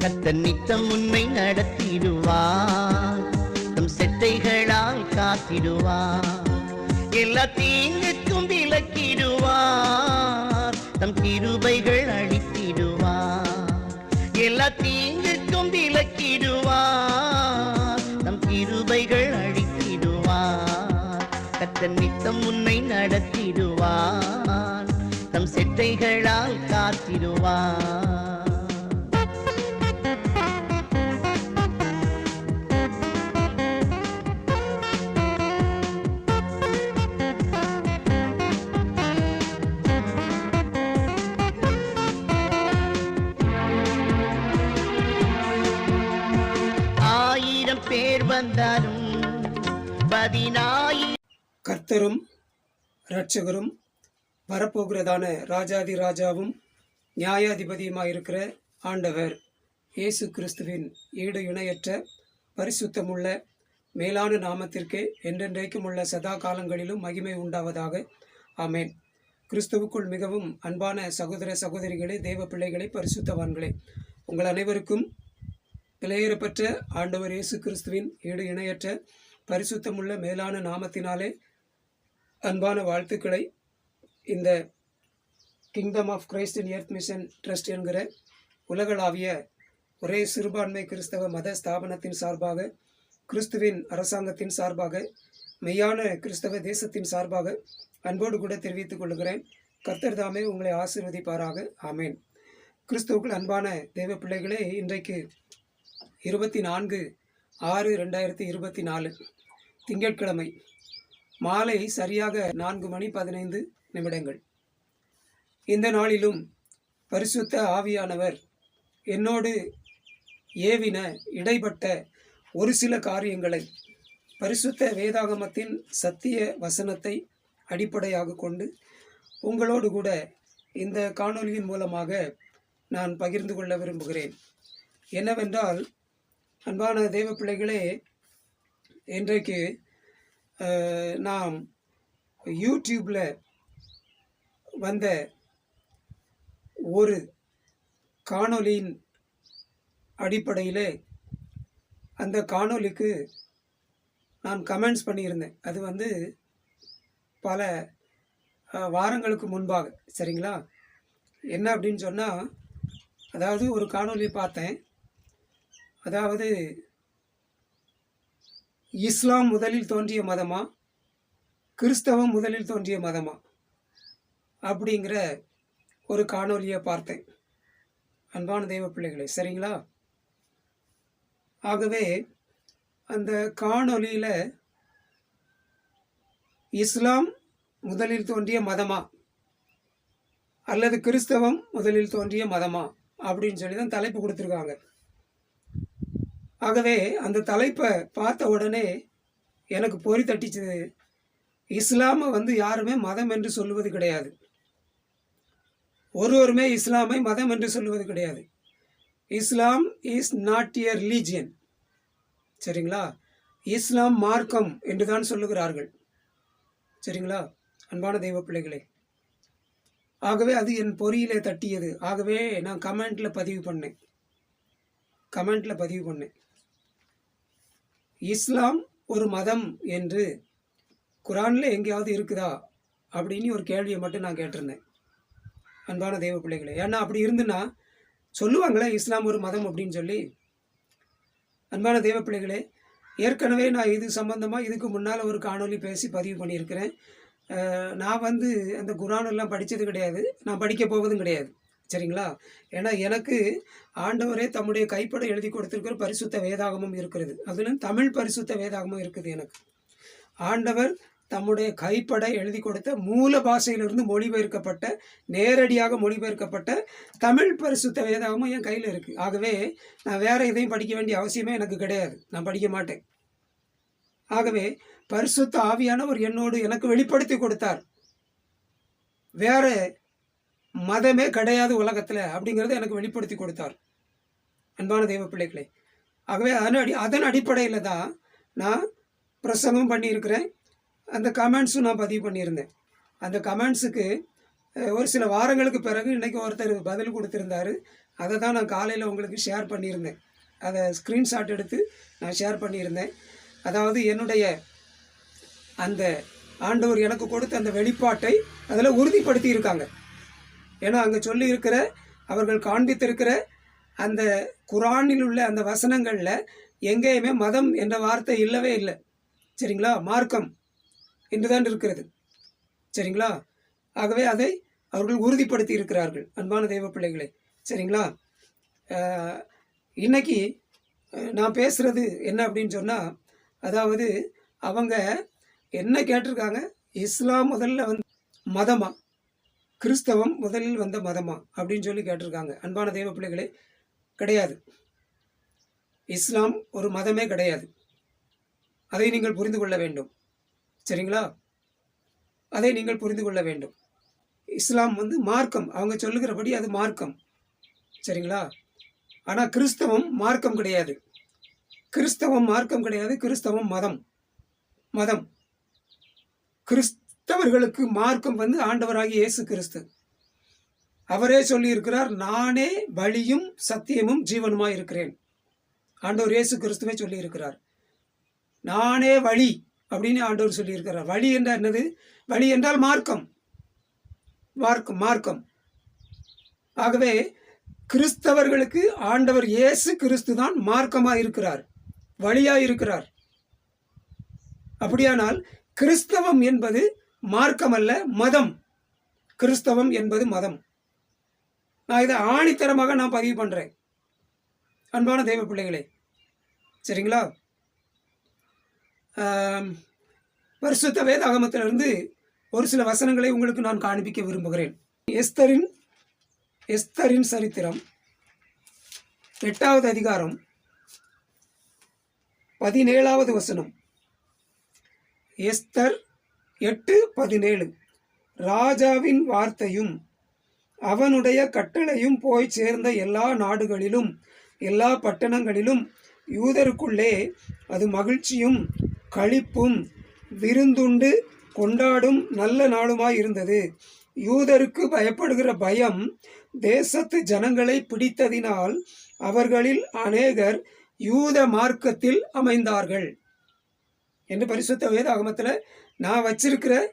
கத்தன் நித்தம் உன்னை நடத்திடுவார். தம் செட்டைகளால் காத்திடுவார். எல்லா தீங்குக்கும் விலக்கிடுவார் தம் கிருபைகள் அளித்திடுவார். எல்லா தீங்குக்கும் விலக்கிடுவார் தம் கிருபைகள் அழித்திடுவார் கத்தன் நித்தம் உன்னை நடத்திடுவார். தம் செட்டைகளால் காத்திடுவார். பேர் வந்தாலும் கர்த்தரும் இரட்சகரும் வரப்போகிறதான ராஜாதி ராஜாவும் நியாயாதிபதியுமாயிருக்கிற ஆண்டவர் இயேசு கிறிஸ்துவின் ஈடு இணையற்ற பரிசுத்தமுள்ள மேலான நாமத்திற்கே என்றென்றைக்கும் உள்ள சதா காலங்களிலும் மகிமை உண்டாவதாக. ஆமேன். கிறிஸ்துவுக்குள் மிகவும் அன்பான சகோதர சகோதரிகளே தேவ பிள்ளைகளே பரிசுத்தவான்களே உங்கள் அனைவருக்கும் விலையேறப்பெற்ற ஆண்டவர் இயேசு கிறிஸ்துவின் ஈடு இணையற்ற பரிசுத்தமுள்ள மேலான நாமத்தினாலே அன்பான வாழ்த்துக்களை. இந்த kingdom of Christ in earth mission trust என்கிற உலகளாவிய ஒரே சிறுபான்மை கிறிஸ்தவ மத ஸ்தாபனத்தின் சார்பாக கிறிஸ்துவின் அரசாங்கத்தின் சார்பாக மெய்யான கிறிஸ்தவ தேசத்தின் சார்பாக அன்போடு கூட தெரிவித்துக் கொள்கிறேன். கர்த்தர் தாமே உங்களை ஆசிர்வதிப்பாராக. ஆமேன். கிறிஸ்துவுக்குள் அன்பான தேவ பிள்ளைகளே இன்றைக்கு இருபத்தி நான்கு ஆறு ரெண்டாயிரத்தி இருபத்தி நாலு திங்கட்கிழமை மாலை சரியாக நான்கு மணி பதினைந்து நிமிடங்கள். இந்த நாளிலும் பரிசுத்த ஆவியானவர் என்னோடு ஏவின இடைப்பட்ட ஒரு சில காரியங்களை பரிசுத்த வேதாகமத்தின் சத்திய வசனத்தை அடிப்படையாக கொண்டு உங்களோடு கூட இந்த காணொலியின் மூலமாக நான் பகிர்ந்து கொள்ள விரும்புகிறேன். என்னவென்றால் அன்பான தெய்வ பிள்ளைகளே இன்றைக்கு நாம் யூடியூப்பில் வந்த ஒரு காணொலியின் அடிப்படையிலே அந்த காணொளிக்கு நான் கமெண்ட்ஸ் பண்ணியிருந்தேன். அது வந்து பல வாரங்களுக்கு முன்பாக சரிங்களா? என்ன அப்படின்னு சொன்னால் அதாவது ஒரு காணொலி பார்த்தேன். அதாவது இஸ்லாம் முதலில் தோன்றிய மதமா? கிறிஸ்தவம் முதலில் தோன்றிய மதமா? அப்படிங்கிற ஒரு காணொலியை பார்த்தேன். அன்பான தெய்வ பிள்ளைகளே சரிங்களா? ஆகவே அந்த காணொளியில் இஸ்லாம் முதலில் தோன்றிய மதமா? அல்லது கிறிஸ்தவம் முதலில் தோன்றிய மதமா? அப்படின்னு சொல்லி தான் தலைப்பு கொடுத்துருக்காங்க. ஆகவே அந்த தலைப்பை பார்த்த உடனே எனக்கு பொறி தட்டிச்சது. இஸ்லாமை வந்து யாருமே மதம் என்று சொல்லுவது கிடையாது. ஒருவருமே இஸ்லாமை மதம் என்று சொல்லுவது கிடையாது. Islam is not a religion சரிங்களா? இஸ்லாம் மார்க்கம் என்று தான் சொல்லுகிறார்கள். சரிங்களா? அன்பான தெய்வ பிள்ளைகளே. ஆகவே அது என் பொறியிலே தட்டியது. ஆகவே நான் கமெண்ட்டில் பதிவு பண்ணேன். கமெண்ட்டில் பதிவு பண்ணேன். இஸ்லாம் ஒரு மதம் என்று குரானில் எங்கேயாவது இருக்குதா அப்படின்னு ஒரு கேள்வியை மட்டும் நான் கேட்டிருந்தேன். அன்பான தெய்வ பிள்ளைகளை ஏன்னா அப்படி இருந்துன்னா சொல்லுவாங்களே இஸ்லாம் ஒரு மதம் அப்படின்னு சொல்லி. அன்பான தெய்வ பிள்ளைகளே ஏற்கனவே நான் இது சம்பந்தமாக இதுக்கு முன்னால் ஒரு காணொலி பேசி பதிவு பண்ணியிருக்கிறேன். நான் வந்து அந்த குரானெல்லாம் படித்தது கிடையாது. நான் படிக்க போவதும் கிடையாது. சரிங்களா? ஏன்னா எனக்கு ஆண்டவரே தம்முடைய கைப்பட எழுதி கொடுத்திருக்கிற பரிசுத்த வேதாகமும் இருக்கிறது. அதுலேயும் தமிழ் பரிசுத்த வேதாகமும் இருக்குது எனக்கு. ஆண்டவர் தம்முடைய கைப்பட எழுதி கொடுத்த மூல பாஷையிலிருந்து மொழிபெயர்க்கப்பட்ட நேரடியாக மொழிபெயர்க்கப்பட்ட தமிழ் பரிசுத்த வேதாகமும் என் கையில் இருக்குது ஆகவே நான் வேறு எதையும் படிக்க வேண்டிய அவசியமே எனக்கு கிடையாது. நான் படிக்க மாட்டேன். ஆகவே பரிசுத்த ஆவியானவர் என்னோடு எனக்கு வெளிப்படுத்தி கொடுத்தார். வேற மதமே கிடையாது உலகத்தில் அப்படிங்கிறத எனக்கு வெளிப்படுத்தி கொடுத்தார். அன்பான தெய்வ பிள்ளைகளை. ஆகவே அதன் அடி அதன் அடிப்படையில் தான் நான் பிரசங்கம் பண்ணியிருக்கிறேன். அந்த கமெண்ட்ஸும் நான் பதிவு பண்ணியிருந்தேன். அந்த கமெண்ட்ஸுக்கு ஒரு சில வாரங்களுக்கு பிறகு இன்னைக்கு ஒருத்தர் பதில் கொடுத்துருந்தாரு. அதை தான் நான் காலையில் உங்களுக்கு ஷேர் பண்ணியிருந்தேன். அதை ஸ்க்ரீன்ஷாட் எடுத்து நான் ஷேர் பண்ணியிருந்தேன். அதாவது என்னுடைய அந்த ஆண்டவர் எனக்கு கொடுத்த அந்த வெளிப்பாட்டை அதில் உறுதிப்படுத்தி இருக்காங்க ஏன்னா அங்கே சொல்லி இருக்கிற அவர்கள் காண்பித்திருக்கிற அந்த குரானில் உள்ள அந்த வசனங்களில் எங்கேயுமே மதம் என்ற வார்த்தை இல்லவே இல்லை. சரிங்களா? மார்க்கம் என்றுதான் இருக்கிறது. சரிங்களா? ஆகவே அதை அவர்கள் உறுதிப்படுத்தி இருக்கிறார்கள் அன்பான தெய்வ பிள்ளைகளே. சரிங்களா? இன்னைக்கு நான் பேசுகிறது என்ன அப்படின்னு சொன்னால் அதாவது அவங்க என்ன கேட்டிருக்காங்க? இஸ்லாம் முதல்ல வந்து மதமாக கிறிஸ்தவம் முதலில் வந்த மதமா? அப்படின்னு சொல்லி கேட்டிருக்காங்க. அன்பான தெய்வ பிள்ளைகளே கிடையாது. இஸ்லாம் ஒரு மதமே கிடையாது. அதை நீங்கள் புரிந்து கொள்ள வேண்டும். சரிங்களா? அதை நீங்கள் புரிந்து கொள்ள வேண்டும். இஸ்லாம் வந்து மார்க்கம். அவங்க சொல்லுகிறபடி அது மார்க்கம். சரிங்களா? ஆனால் கிறிஸ்தவம் மார்க்கம் கிடையாது. கிறிஸ்தவம் மார்க்கம் கிடையாது. கிறிஸ்தவம் மதம். மதம். கிறிஸ்தவர்களுக்கு மார்க்கம் வந்து ஆண்டவராகிய இயேசு கிறிஸ்து. அவரே சொல்லியிருக்கிறார் நானே வழியும் சத்தியமும் ஜீவனுமாய் இருக்கிறேன். ஆண்டவர் இயேசு கிறிஸ்துவே சொல்லியிருக்கிறார். நானே வழி அப்படின்னு ஆண்டவர் சொல்லியிருக்கிறார். வழி என்றால் என்னது? வழி என்றால் மார்க்கம். மார்க்கம் மார்க்கம். ஆகவே கிறிஸ்தவர்களுக்கு ஆண்டவர் இயேசு கிறிஸ்து தான் மார்க்கமாக இருக்கிறார். வழியாக இருக்கிறார். அப்படியானால் கிறிஸ்தவம் என்பது மார்க்கம் அல்ல மதம். கிறிஸ்தவம் என்பது மதம். நான் இதை ஆணித்தரமாக நான் பதிவு பண்ணுறேன் அன்பான தெய்வ பிள்ளைகளே சரிங்களா? ஆம், பரிசுத்த வேதாகமத்திலிருந்து ஒரு சில வசனங்களை உங்களுக்கு நான் காண்பிக்க விரும்புகிறேன். எஸ்தரின் எஸ்தரின் சரித்திரம் எட்டாவது அதிகாரம் பதினேழாவது வசனம். எஸ்தர் எட்டு பதினேழு. ராஜாவின் வார்த்தையும் அவனுடைய கட்டளையும் போய் சேர்ந்த எல்லா நாடுகளிலும் எல்லா பட்டணங்களிலும் யூதருக்குள்ளே அது மகிழ்ச்சியும் களிப்பும் விருந்துண்டு கொண்டாடும் நல்ல நாளுமாய் இருந்தது யூதருக்கு பயப்படுகிற பயம் தேசத்து ஜனங்களை பிடித்ததினால் அவர்களில் அநேகர் யூத மார்க்கத்தில் அமைந்தார்கள். என்று பரிசுத்த வேதாகமத்தில் நான் வச்சிருக்கிற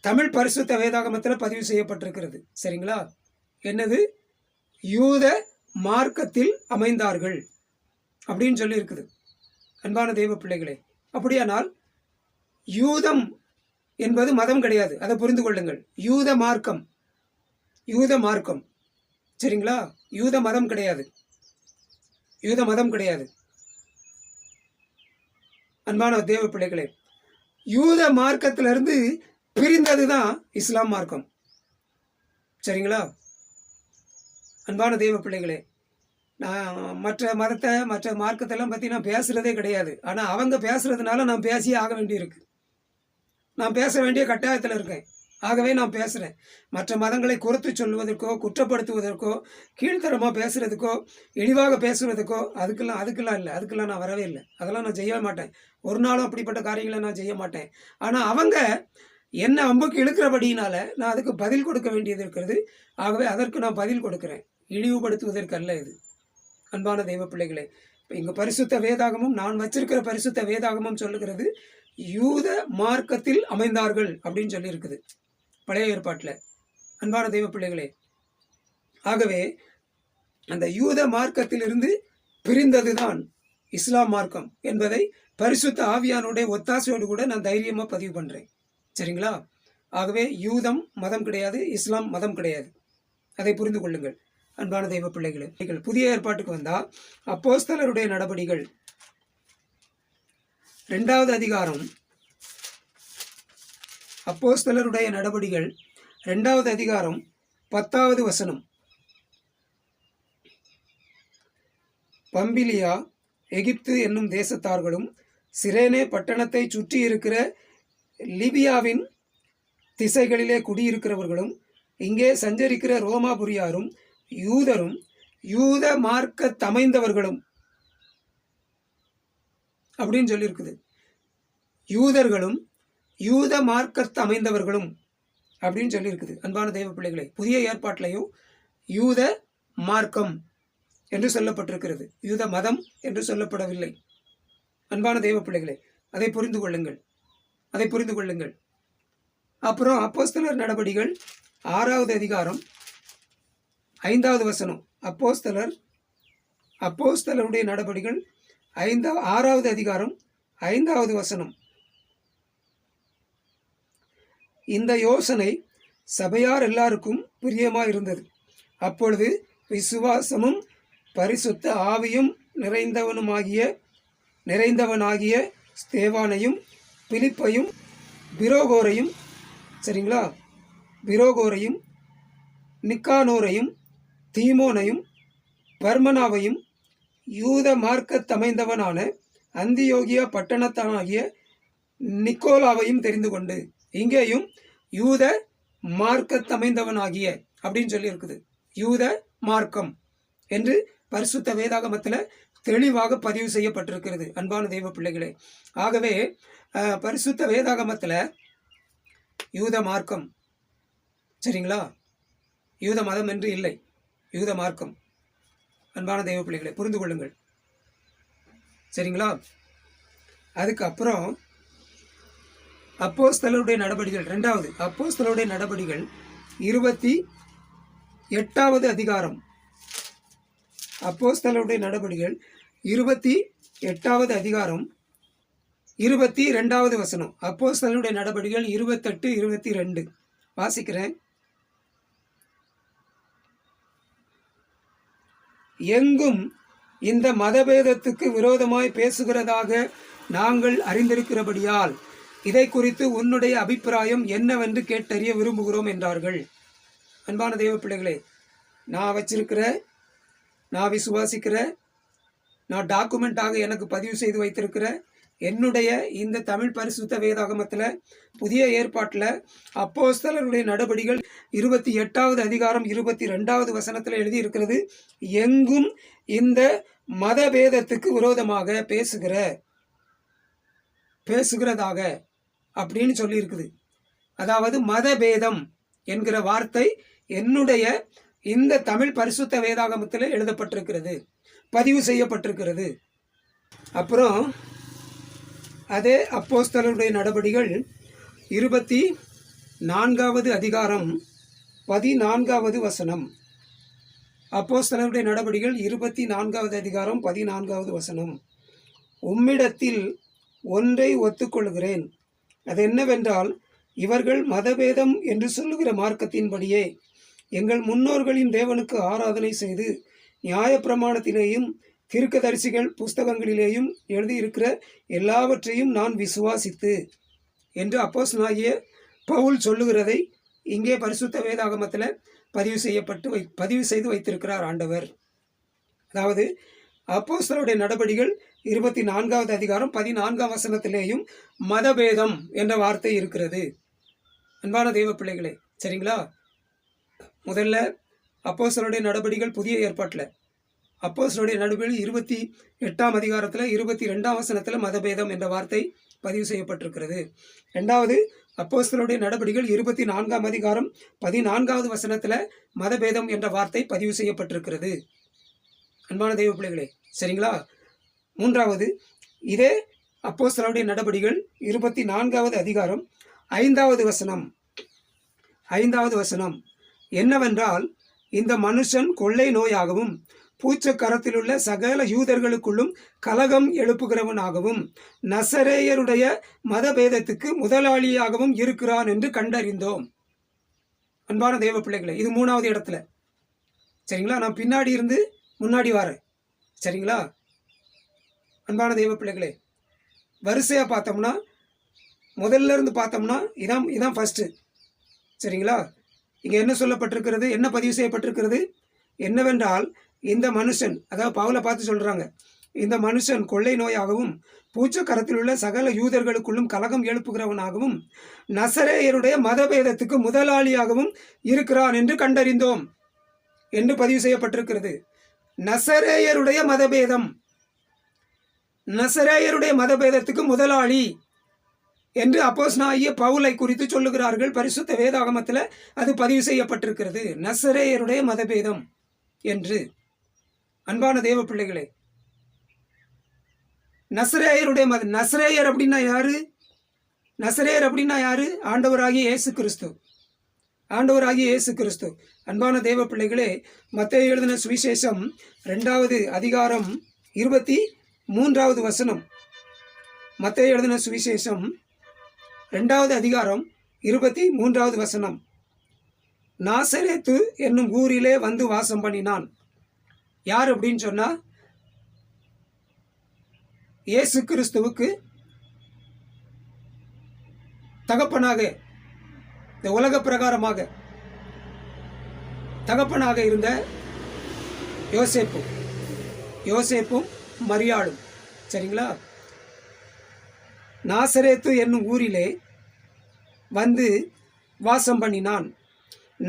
தமிழ் பரிசுத்த வேதாகமத்தில் பதிவு செய்யப்பட்டிருக்கிறது. சரிங்களா? என்னது? யூத மார்க்கத்தில் அமைந்தார்கள் அப்படின்னு சொல்லியிருக்குது. அன்பான தெய்வ பிள்ளைகளே அப்படியானால் யூதம் என்பது மதம் கிடையாது. அதை புரிந்து கொள்ளுங்கள். யூத மார்க்கம் யூத மார்க்கம். சரிங்களா? யூத மதம் கிடையாது. யூத மதம் கிடையாது. அன்பான தேவ பிள்ளைகளே யூத மார்க்கத்திலிருந்து பிரிந்தது தான் இஸ்லாம் மார்க்கம். சரிங்களா? அன்பான தெய்வ பிள்ளைகளே நான் மற்ற மதத்தை மற்ற மார்க்கத்தெல்லாம் பற்றி நான் பேசுகிறதே கிடையாது. ஆனால் அவங்க பேசுகிறதுனால நான் பேசியே ஆக வேண்டியிருக்கு. நான் பேச வேண்டிய கட்டாயத்தில் இருக்கேன். ஆகவே நான் பேசுகிறேன் மற்ற மதங்களை குறைத்து சொல்வதற்கோ குற்றப்படுத்துவதற்கோ கீழ்த்தரமாக பேசுகிறதுக்கோ இழிவாக பேசுகிறதுக்கோ அதுக்கெல்லாம் அதுக்கெல்லாம் இல்லை. அதுக்கெல்லாம் நான் வரவே இல்லை. அதெல்லாம் நான் செய்யவே மாட்டேன். ஒரு நாளும் அப்படிப்பட்ட காரியங்களை நான் செய்ய மாட்டேன். ஆனால் அவங்க என்ன அம்புக்கு இழுக்கிறபடியினால நான் அதுக்கு பதில் கொடுக்க வேண்டியது இருக்கிறது. ஆகவே அதற்கு நான் பதில் கொடுக்குறேன். இழிவுபடுத்துவதற்கு அல்ல இது. அன்பான தெய்வ பிள்ளைகளே இப்போ இங்கே பரிசுத்த வேதாகமும் நான் வச்சிருக்கிற பரிசுத்த வேதாகமும் சொல்லுகிறது யூத மார்க்கத்தில் அமைந்தார்கள் அப்படின்னு சொல்லியிருக்குது. பழைய ஏற்பாட்டில். அன்பான தெய்வ பிள்ளைகளே ஆகவே அந்த யூத மார்க்கத்திலிருந்து பிரிந்தது தான் இஸ்லாம் மார்க்கம் என்பதை பரிசுத்த ஆவியானுடைய ஒத்தாசையோடு கூட நான் தைரியமாக பதிவு பண்ணுறேன் சரிங்களா? ஆகவே யூதம் மதம் கிடையாது இஸ்லாம் மதம் கிடையாது. அதை புரிந்து கொள்ளுங்கள் அன்பான தெய்வ பிள்ளைகளே. நீங்கள் புதிய ஏற்பாட்டுக்கு வந்தால் அப்போஸ்தலருடைய நடபடிகள் ரெண்டாவது அதிகாரம் அப்போஸ்தலருடைய நடவடிகள் ரெண்டாவது அதிகாரம் பத்தாவது வசனம். பம்பிலியா எகிப்து என்னும் தேசத்தார்களும் சிரேனே பட்டணத்தை சுற்றி இருக்கிற லிபியாவின் திசைகளிலே குடியிருக்கிறவர்களும் இங்கே சஞ்சரிக்கிற ரோமாபுரியாரும் யூதரும் யூத மார்க்க தமைந்தவர்களும் அப்படின்னு சொல்லியிருக்குது. யூதர்களும் யூத மார்க்கத்து அமைந்தவர்களும் அப்படின்னு சொல்லியிருக்குது. அன்பான தெய்வ பிள்ளைகளே புதிய ஏற்பாட்டிலையும் யூத மார்க்கம் என்று சொல்லப்பட்டிருக்கிறது. யூத மதம் என்று சொல்லப்படவில்லை. அன்பான தெய்வ பிள்ளைகளே அதை புரிந்து கொள்ளுங்கள். அதை புரிந்து கொள்ளுங்கள். அப்புறம் அப்போஸ்தலர் நடவடிகள் ஆறாவது அதிகாரம் ஐந்தாவது வசனம். அப்போஸ்தலர் அப்போஸ்தலருடைய நடவடிகள் ஐந்தா ஆறாவது அதிகாரம் ஐந்தாவது வசனம். இந்த யோசனை சபையார் எல்லாருக்கும் பிரியமாக இருந்தது அப்பொழுது விசுவாசமும் பரிசுத்த ஆவியும் நிறைந்தவனுமாகிய நிறைந்தவனாகிய ஸ்தேவானையும் பிலிப்பையும் பிரோகோரையும் சரிங்களா? பிரோகோரையும் நிக்கானோரையும் தீமோனையும் பர்மனாவையும் யூத மார்க்கத்தமைந்தவனான அந்தியோகியா பட்டணத்தானாகிய நிக்கோலாவையும் தெரிந்து கொண்டு இங்கேயும் யூத மார்க்கத்தமைந்தவனாகிய அப்படின்னு சொல்லி இருக்குது யூத மார்க்கம் என்று பரிசுத்த வேதாகமத்தில் தெளிவாக பதிவு செய்யப்பட்டிருக்கிறது. அன்பான தெய்வ பிள்ளைகளே ஆகவே பரிசுத்த வேதாகமத்தில் யூத மார்க்கம் சரிங்களா? யூத மதம் என்று இல்லை. யூத மார்க்கம். அன்பான தெய்வ பிள்ளைகளை புரிந்து கொள்ளுங்கள். சரிங்களா? அதுக்கப்புறம் அப்போஸ்தலருடைய நடபடிகள் ரெண்டாவது அப்போஸ்தலருடைய நடபடிகள் இருபத்தி எட்டாவது அதிகாரம். அப்போஸ்தலருடைய நடபடிகள் இருபத்தி எட்டாவது அதிகாரம் இருபத்தி ரெண்டாவது வசனம். அப்போஸ்தலருடைய நடபடிகள் இருபத்தெட்டு இருபத்தி ரெண்டு. வாசிக்கிறேன். எங்கும் இந்த மதபேதத்துக்கு விரோதமாய் பேசுகிறதாக நாங்கள் அறிந்திருக்கிறபடியால் இதை குறித்து உன்னுடைய அபிப்பிராயம் என்னவென்று கேட்டறிய விரும்புகிறோம் என்றார்கள். அன்பான தெய்வ பிள்ளைகளே நான் வச்சிருக்கிற நான் விசுவாசிக்கிற நான் டாக்குமெண்ட்டாக எனக்கு பதிவு செய்து வைத்திருக்கிற என்னுடைய இந்த தமிழ் பரிசுத்த வேதாகமத்தில் புதிய ஏற்பாட்டில் அப்போஸ்தலருடைய நடபடிகள் இருபத்தி எட்டாவது அதிகாரம் இருபத்தி ரெண்டாவது வசனத்தில் எழுதியிருக்கிறது எங்கும் இந்த மதபேதத்துக்கு விரோதமாக பேசுகிற பேசுகிறதாக. அப்படின்னு சொல்லியிருக்குது. அதாவது மதபேதம் என்கிற வார்த்தை என்னுடைய இந்த தமிழ் பரிசுத்த வேதாகமத்தில் எழுதப்பட்டிருக்கிறது. பதிவு செய்யப்பட்டிருக்கிறது. அப்புறம் அதே அப்போஸ்தலருடைய நடவடிகள் இருபத்தி நான்காவது அதிகாரம் பதினான்காவது வசனம். அப்போஸ்தலருடைய நடவடிகள் இருபத்தி நான்காவது அதிகாரம் பதினான்காவது வசனம். உம்மிடத்தில் ஒன்றை ஒத்துக்கொள்கிறேன். அது என்னவென்றால் இவர்கள் மதபேதம் என்று சொல்லுகிற மார்க்கத்தின்படியே எங்கள் முன்னோர்களின் தேவனுக்கு ஆராதனை செய்து நியாயப்பிரமாணத்திலேயும் தீர்க்கதரிசிகள் புஸ்தகங்களிலேயும் எழுதியிருக்கிற எல்லாவற்றையும் நான் விசுவாசித்து என்று அப்போஸ்னாகிய பவுல் சொல்லுகிறதை இங்கே பரிசுத்த வேதாகமத்தில் பதிவு செய்யப்பட்டு வை பதிவு செய்து வைத்திருக்கிறார் ஆண்டவர். அதாவது அப்போஸ்தலருடைய நடபடிகள் இருபத்தி நான்காவது அதிகாரம் பதினான்காம் வசனத்திலேயும் மதபேதம் என்ற வார்த்தை இருக்கிறது. அன்பான தெய்வ பிள்ளைகளே சரிங்களா? முதல்ல அப்போஸ்தலருடைய நடபடிகள் புதிய ஏற்பாட்டில். அப்போஸ்தலருடைய நடுவில் இருபத்தி எட்டாம் அதிகாரத்தில் இருபத்தி ரெண்டாம் வசனத்தில் மதபேதம் என்ற வார்த்தை பதிவு செய்யப்பட்டிருக்கிறது. ரெண்டாவது அப்போஸ்தலருடைய நடபடிகள் இருபத்தி நான்காம் அதிகாரம் பதினான்காவது வசனத்தில் மதபேதம் என்ற வார்த்தை பதிவு செய்யப்பட்டிருக்கிறது. அன்பான தெய்வ பிள்ளைகளே சரிங்களா? மூன்றாவது இதே அப்போஸ்தலருடைய நடபடிகள் இருபத்தி நான்காவது அதிகாரம் ஐந்தாவது வசனம். ஐந்தாவது வசனம். என்னவென்றால் இந்த மனுஷன் கொள்ளை நோயாகவும் பூச்சக்கரத்திலுள்ள சகல யூதர்களுக்குள்ளும் கலகம் எழுப்புகிறவனாகவும் நசரேயருடைய மதபேதத்துக்கு முதலாளியாகவும் இருக்கிறான் என்று கண்டறிந்தோம். அன்பான தெய்வ பிள்ளைகளே இது மூணாவது இடத்துல. சரிங்களா? நான் பின்னாடி இருந்து முன்னாடி வரேன் சரிங்களா? அன்பான தெய்வ பிள்ளைகளே வரிசையாக பார்த்தோம்னா முதல்ல இருந்து பார்த்தோம்னா இதான் இதான் ஃபஸ்ட்டு சரிங்களா? இங்கே என்ன சொல்லப்பட்டிருக்கிறது என்ன பதிவு செய்யப்பட்டிருக்கிறது? என்னவென்றால் இந்த மனுஷன் அதாவது பவுலை பார்த்து சொல்கிறாங்க இந்த மனுஷன் கொள்ளை நோயாகவும் பூச்சக்கரத்தில் உள்ள சகல யூதர்களுக்குள்ளும் கலகம் எழுப்புகிறவனாகவும் நசரேயருடைய மதபேதத்துக்கு முதலாளியாகவும் இருக்கிறான் என்று கண்டறிந்தோம் என்று பதிவு செய்யப்பட்டிருக்கிறது. நசரேயருடைய மதபேதம். நசரேயருடைய மதபேதத்துக்கு முதலாளி என்று அப்போஸ்னாகிய பவுலை குறித்து சொல்லுகிறார்கள். பரிசுத்த வேதாகமத்தில் அது பதிவு செய்யப்பட்டிருக்கிறது. நசரேயருடைய மதபேதம் என்று. அன்பான தேவ பிள்ளைகளே நசரேயருடைய மத நசரேயர் அப்படின்னா யாரு? நசரேயர் அப்படின்னா யாரு? ஆண்டவராகிய இயேசு கிறிஸ்து. ஆண்டவராகிய இயேசு கிறிஸ்து அன்பான தேவ பிள்ளைகளே மத்திய எழுதின சுவிசேஷம் ரெண்டாவது அதிகாரம் இருபத்தி மூன்றாவது வசனம். மத்திய எழுதின சுவிசேஷம் ரெண்டாவது அதிகாரம் இருபத்தி மூன்றாவது வசனம். நாசரேத்து என்னும் ஊரிலே வந்து வாசம் பண்ணினான். யார் அப்படின்னு சொன்னால் இயேசு கிறிஸ்துவுக்கு தகப்பனாக இந்த உலக பிரகாரமாக தகப்பனாக இருந்த யோசேப்பு யோசேப்பும் மரியாளும். சரிங்களா? நாசரேத்து என்னும் ஊரிலே வந்து வாசம் பண்ணினான்.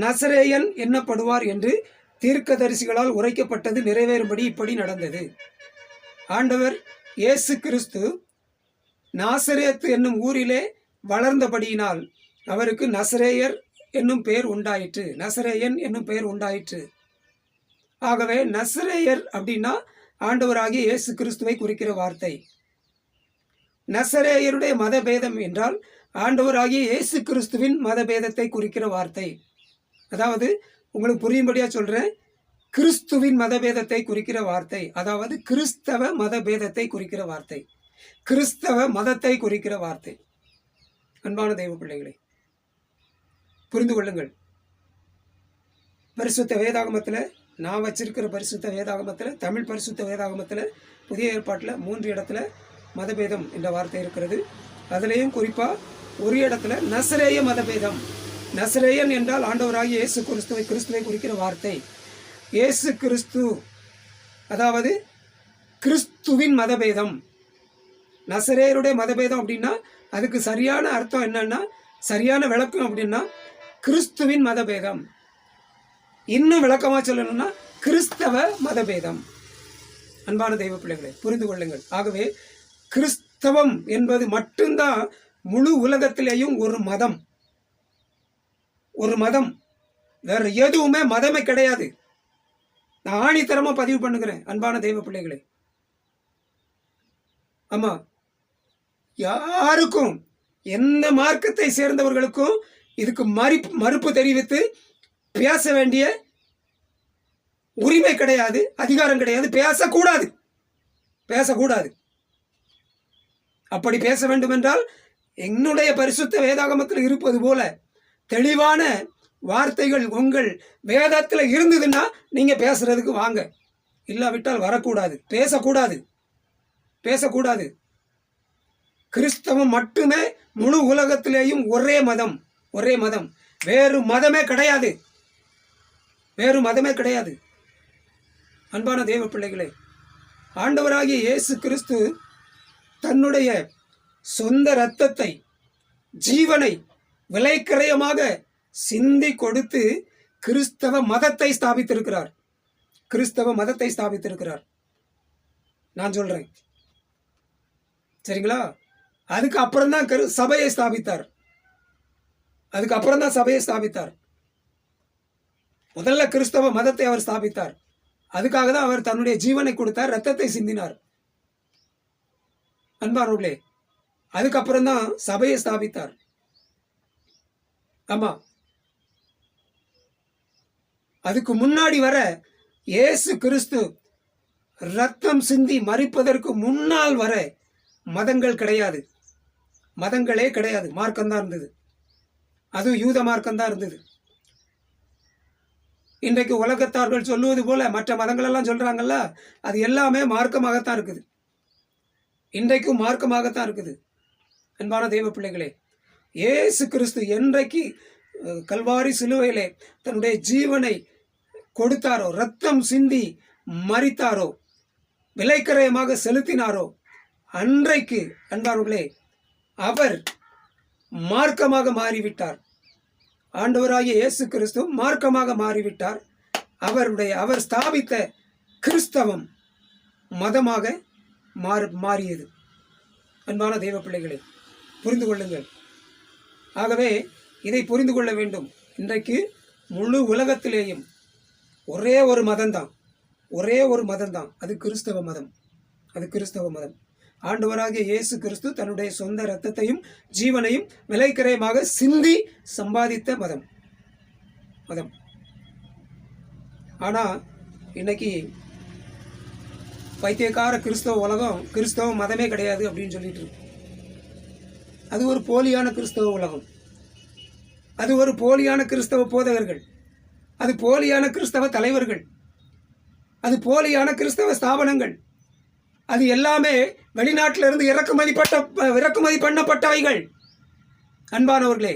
நசரேயன் என்னப்படுவார் என்று தீர்க்கதரிசிகளால் உரைக்கப்பட்டது நிறைவேறும்படி இப்படி நடந்தது. ஆண்டவர் இயேசு கிறிஸ்து நாசரேத்து என்னும் ஊரிலே வளர்ந்தபடியினால் அவருக்கு நசரேயர் என்னும் பெயர் உண்டாயிற்று. நசரேயன் என்னும் பெயர் உண்டாயிற்று. ஆகவே நசரேயர் அப்படின்னா ஆண்டவராகிய இயேசு கிறிஸ்துவை குறிக்கிற வார்த்தை. நசரேயருடைய மதபேதம் என்றால் ஆண்டவராகிய இயேசு கிறிஸ்துவின் மதபேதத்தை குறிக்கிற வார்த்தை. அதாவது உங்களுக்கு புரியும்படியாக சொல்கிறேன் கிறிஸ்துவின் மதபேதத்தை குறிக்கிற வார்த்தை. அதாவது கிறிஸ்தவ மதபேதத்தை குறிக்கிற வார்த்தை. கிறிஸ்தவ மதத்தை குறிக்கிற வார்த்தை. அன்பான தெய்வ பிள்ளைகளே புரிந்து கொள்ளுங்கள். பரிசுத்த வேதாகமத்தில் நான் வச்சிருக்கிற பரிசுத்த வேதாகமத்தில் தமிழ் பரிசுத்த வேதாகமத்தில் புதிய ஏற்பாட்டில் மூன்று இடத்துல மதபேதம் என்ற வார்த்தை இருக்கிறது. அதுலேயும் குறிப்பாக ஒரு இடத்துல நசரேய மதபேதம். நசரேயன் என்றால் ஆண்டவராகிய இயேசு கிறிஸ்துவை கிறிஸ்துவை குறிக்கிற வார்த்தை. இயேசு கிறிஸ்து அதாவது கிறிஸ்துவின் மதபேதம். நசரேயருடைய மதபேதம் அப்படின்னா அதுக்கு சரியான அர்த்தம் என்னன்னா சரியான விளக்கம் அப்படின்னா கிறிஸ்துவின் மதபேதம். இன்னும் விளக்கமா சொல்லணும்னா கிறிஸ்தவ மதபேதம். அன்பான தெய்வ பிள்ளைகளை புரிந்து கொள்ளுங்கள். ஆகவே கிறிஸ்தவம் என்பது மட்டும்தான் முழு உலகத்திலேயும் ஒரு மதம். ஒரு மதம். வேற எதுவுமே மதமே கிடையாது. நான் ஆணித்தரமாக பதிவு பண்ணுகிறேன் அன்பான தெய்வ பிள்ளைகளே. ஆமா. யாருக்கும் எந்த மார்க்கத்தை சேர்ந்தவர்களுக்கும் இதுக்கு மறுப்பு மறுப்பு தெரிவித்து பேச வேண்டிய உரிமை கிடையாது அதிகாரம் கிடையாது பேசக்கூடாது. பேசக்கூடாது. அப்படி பேச வேண்டுமென்றால் என்னுடைய பரிசுத்த வேதாகமத்தில் இருப்பது போல தெளிவான வார்த்தைகள் உங்கள் வேதத்தில் இருந்ததுன்னா நீங்கள் பேசுறதுக்கு வாங்க. இல்லாவிட்டால் வரக்கூடாது. பேசக்கூடாது. பேசக்கூடாது. கிறிஸ்தவம் மட்டுமே முழு உலகத்திலேயும் ஒரே மதம். ஒரே மதம். வேறு மதமே கிடையாது. வேறு மதமே கிடையாது. அன்பான தேவ பிள்ளைகளே ஆண்டவராகிய இயேசு கிறிஸ்து தன்னுடைய சொந்த இரத்தத்தை ஜீவனை விலைக்கிரயமாக சிந்தி கொடுத்து கிறிஸ்தவ மதத்தை ஸ்தாபித்திருக்கிறார். கிறிஸ்தவ மதத்தை ஸ்தாபித்திருக்கிறார். நான் சொல்கிறேன் சரிங்களா? அதுக்கு அப்புறம் தான் கரு சபையை ஸ்தாபித்தார். அதுக்கப்புறம் தான் சபையை ஸ்தாபித்தார். முதல்ல கிறிஸ்தவ மதத்தை அவர் ஸ்தாபித்தார். அதுக்காக தான் அவர் தன்னுடைய ஜீவனை கொடுத்தார் ரத்தத்தை சிந்தினார். அன்பானவர்களே அதுக்கப்புறம் தான் சபையை ஸ்தாபித்தார். ஆமா. அதுக்கு முன்னாடி வர இயேசு கிறிஸ்து ரத்தம் சிந்தி மறிப்பதற்கு முன்னால் வர மதங்கள் கிடையாது. மதங்களே கிடையாது. மார்க்கம்தான் இருந்தது. அதுவும் யூத மார்க்கம்தான் இருந்தது. இன்றைக்கு உலகத்தார்கள் சொல்லுவது போல மற்ற மதங்களெல்லாம் சொல்கிறாங்கல்ல அது எல்லாமே மார்க்கமாகத்தான் இருக்குது. இன்றைக்கும் மார்க்கமாகத்தான் இருக்குது. அன்பான தெய்வ பிள்ளைகளே இயேசு கிறிஸ்து என்றைக்கு கல்வாரி சிலுவையிலே தன்னுடைய ஜீவனை கொடுத்தாரோ ரத்தம் சிந்தி மறித்தாரோ விலைக்கரையமாக செலுத்தினாரோ அன்றைக்கு அன்பார்களே அவர் மார்க்கமாக மாறிவிட்டார். ஆண்டவராகிய இயேசு கிறிஸ்து மார்க்கமாக மாறிவிட்டார். அவருடைய அவர் ஸ்தாபித்த கிறிஸ்தவம் மதமாக மாறு மாறியது. அன்பான தெய்வ பிள்ளைகளை புரிந்து கொள்ளுங்கள். ஆகவே இதை புரிந்து கொள்ள வேண்டும். இன்றைக்கு முழு உலகத்திலேயும் ஒரே ஒரு மதம்தான். ஒரே ஒரு மதம்தான். அது கிறிஸ்தவ மதம். அது கிறிஸ்தவ மதம். ஆண்டவராகிய இயேசு கிறிஸ்து தன்னுடைய சொந்த இரத்தத்தையும் ஜீவனையும் விலைக்கரையமாக சிந்தி சம்பாதித்த மதம். மதம். ஆனால் இன்னைக்கு பைத்தியக்கார கிறிஸ்தவ உலகம் கிறிஸ்தவ மதமே கிடையாது அப்படின்னு சொல்லிட்டு இருக்கு. அது ஒரு போலியான கிறிஸ்தவ உலகம். அது ஒரு போலியான கிறிஸ்தவ போதகர்கள். அது போலியான கிறிஸ்தவ தலைவர்கள். அது போலியான கிறிஸ்தவ ஸ்தாபனங்கள். அது எல்லாமே வெளிநாட்டிலிருந்து இறக்குமதி பட்ட இறக்குமதி பண்ணப்பட்டவைகள். அன்பானவர்களே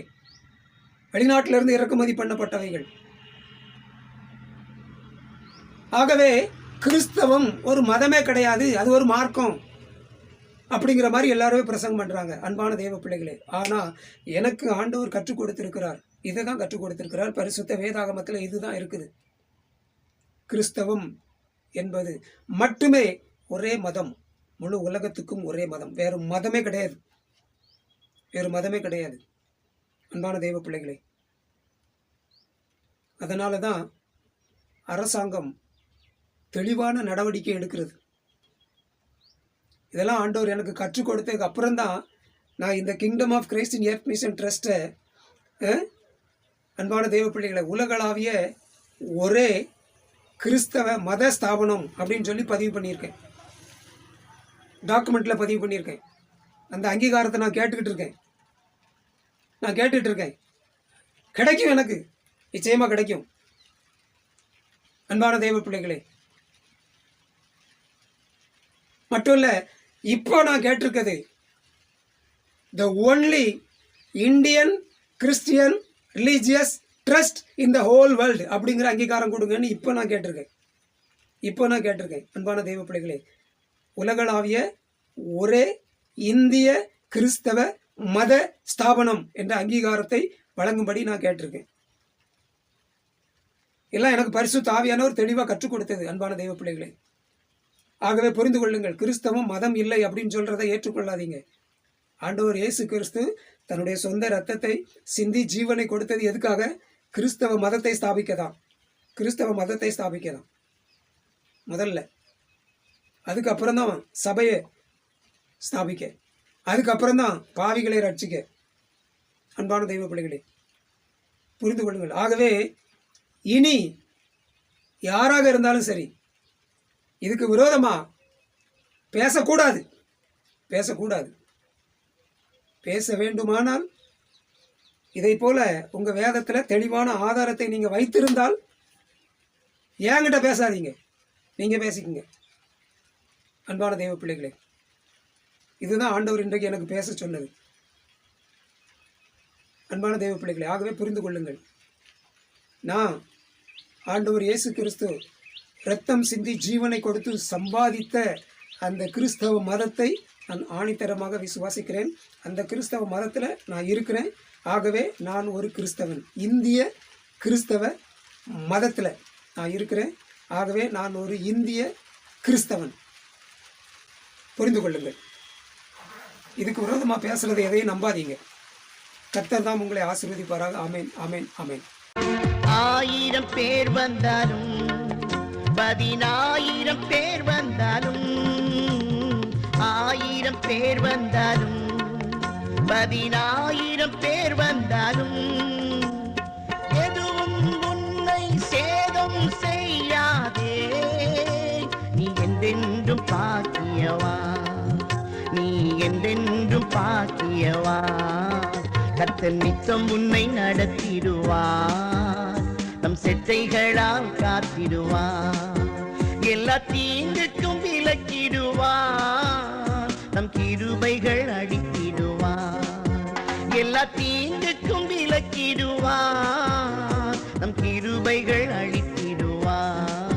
வெளிநாட்டிலிருந்து இறக்குமதி பண்ணப்பட்டவைகள். ஆகவே கிறிஸ்தவம் ஒரு மதமே கிடையாது அது ஒரு மார்க்கம். அப்படிங்கிற மாதிரி எல்லாருமே பிரசங்கம் பண்ணுறாங்க அன்பான தேவ பிள்ளைகளே. ஆனால் எனக்கு ஆண்டவர் கற்றுக் கொடுத்திருக்கிறார். இதை தான் கற்றுக் கொடுத்திருக்கிறார். பரிசுத்த வேதாகமத்தில் இதுதான் இருக்குது. கிறிஸ்தவம் என்பது மட்டுமே ஒரே மதம். முழு உலகத்துக்கும் ஒரே மதம். வேறு மதமே கிடையாது. வேறு மதமே கிடையாது. அன்பான தெய்வ பிள்ளைகளே. அதனால தான் அரசாங்கம் தெளிவான நடவடிக்கை எடுக்கிறது. இதெல்லாம் ஆண்டவர் எனக்கு கற்றுக் கொடுத்ததுக்கு அப்புறம் தான் நான் இந்த kingdom of Christ in earth mission ட்ரஸ்ட்டை அன்பான தெய்வ பிள்ளைகளை உலகளாவிய ஒரே கிறிஸ்தவ மத ஸ்தாபனம் அப்படின்னு சொல்லி பதிவு பண்ணியிருக்கேன். டாக்குமெண்ட்டில் பதிவு பண்ணியிருக்கேன். அந்த அங்கீகாரத்தை நான் கேட்டுக்கிட்டு இருக்கேன். நான் கேட்டுக்கிட்டு இருக்கேன். கிடைக்கும் எனக்கு. நிச்சயமாக கிடைக்கும். அன்பான தெய்வ பிள்ளைகளே. மட்டும் இல்லை இப்போ நான் கேட்டிருக்கிறது the only Indian Christian religious trust in the whole world அப்படிங்கிற அங்கீகாரம் கொடுங்கன்னு இப்போ நான் கேட்டிருக்கேன். இப்போ நான் கேட்டிருக்கேன். அன்பான தெய்வ பிள்ளைகளே. உலகளாவிய ஒரே இந்திய கிறிஸ்தவ மத ஸ்தாபனம் என்ற அங்கீகாரத்தை வழங்கும்படி நான் கேட்டிருக்கேன். எல்லாம் எனக்கு பரிசு தாவியானவர் தெளிவாக கற்றுக் கொடுத்தது அன்பான தெய்வ பிள்ளைகளே. ஆகவே புரிந்து கொள்ளுங்கள் கிறிஸ்தவம் மதம் இல்லை அப்படின்னு சொல்றதை ஏற்றுக்கொள்ளாதீங்க. ஆண்டவர் இயேசு கிறிஸ்து தன்னுடைய சொந்த ரத்தத்தை சிந்தி ஜீவனை கொடுத்தது எதுக்காக? கிறிஸ்தவ மதத்தை ஸ்தாபிக்க தான் கிறிஸ்தவ மதத்தை ஸ்தாபிக்க தான் முதல்ல அதுக்கப்புறம் தான் சபையை ஸ்தாபிக்க. அதுக்கப்புறம் தான் பாவிகளை ரட்சிக்க. அன்பான தெய்வ பிள்ளைகளே புரிந்து கொள்ளுங்கள். ஆகவே இனி யாராக இருந்தாலும் சரி இதுக்கு விரோதமாக பேசக்கூடாது. பேசக்கூடாது. பேச வேண்டுமானால் இதை போல உங்கள் வேதத்தில் தெளிவான ஆதாரத்தை நீங்கள் வைத்திருந்தால் ஏங்கிட்ட பேசாதீங்க. நீங்கள் பேசிக்கங்க. அன்பான தெய்வ பிள்ளைகளே இதுதான் ஆண்டவர் இன்றைக்கு எனக்கு பேச சொன்னது. அன்பான தெய்வ பிள்ளைகளே ஆகவே புரிந்து கொள்ளுங்கள். நான் ஆண்டவர் இயேசு கிறிஸ்து ரத்தம் சிந்தி ஜீவனை கொடுத்து சம்பாதித்த அந்த கிறிஸ்தவ மதத்தை நான் ஆணித்தரமாக விசுவாசிக்கிறேன். அந்த கிறிஸ்தவ மதத்தில் நான் இருக்கிறேன். ஆகவே நான் ஒரு கிறிஸ்தவன். இந்திய கிறிஸ்தவ மதத்தில் நான் இருக்கிறேன். ஆகவே நான் ஒரு இந்திய கிறிஸ்தவன். புரிந்து கொள்ளுங்கள். இதுக்கு விரோதமாக பேசுறதை எதையும் நம்பாதீங்க. கத்தர் தான் உங்களை ஆசீர்வதிப்பாராக. அமேன் அமேன் அமேன் ஆயிரம் பேர் வந்தாலும் பதினாயிரம் பேர் வந்தாலும் ஆயிரம் பேர் வந்தாலும் பதினாயிரம் பேர் வந்தாலும் பாக்கியவா? நீ என்றென்றும் பாக்கியவா? கத்தன் நித்தம் உன்னை நடத்திடுவார் நம் செட்டைகளால் காத்திடுவார் எல்லா தீங்குக்கும் விலக்கிடுவார் நம் கிருபைகள் அழித்திடுவார் எல்லா தீங்குக்கும் விலக்கிடுவார்